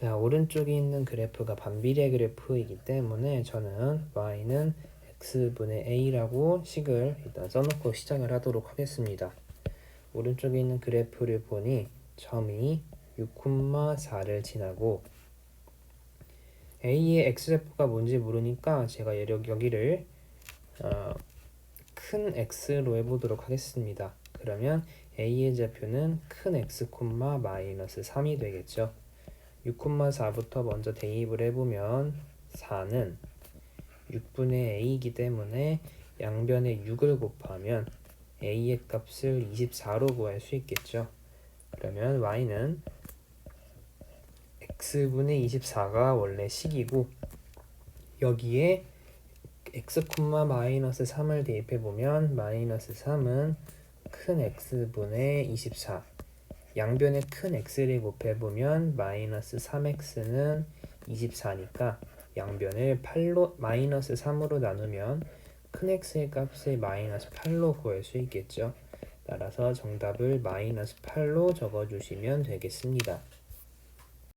자, 오른쪽에 있는 그래프가 반비례 그래프이기 때문에 저는 y는 x분의 a라고 식을 일단 써놓고 시작을 하도록 하겠습니다. 오른쪽에 있는 그래프를 보니 점이 6,4를 지나고 a의 x좌표가 뭔지 모르니까 제가 여기, 여기를 어, 큰 x로 해보도록 하겠습니다. 그러면 a의 좌표는 큰 x, 마이너스 3이 되겠죠. 6,4부터 먼저 대입을 해보면 4는 6분의 a이기 때문에 양변에 6을 곱하면 a의 값을 24로 구할 수 있겠죠. 그러면 y는 x분의 24가 원래 식이고 여기에 x, 마이너스 3을 대입해 보면 마이너스 3은 큰 x분의 24 양변에 큰 x를 곱해 보면 마이너스 3x는 24니까 양변을 8로 마이너스 3으로 나누면 큰 x의 값을 마이너스 8로 구할 수 있겠죠. 따라서 정답을 마이너스 8로 적어주시면 되겠습니다.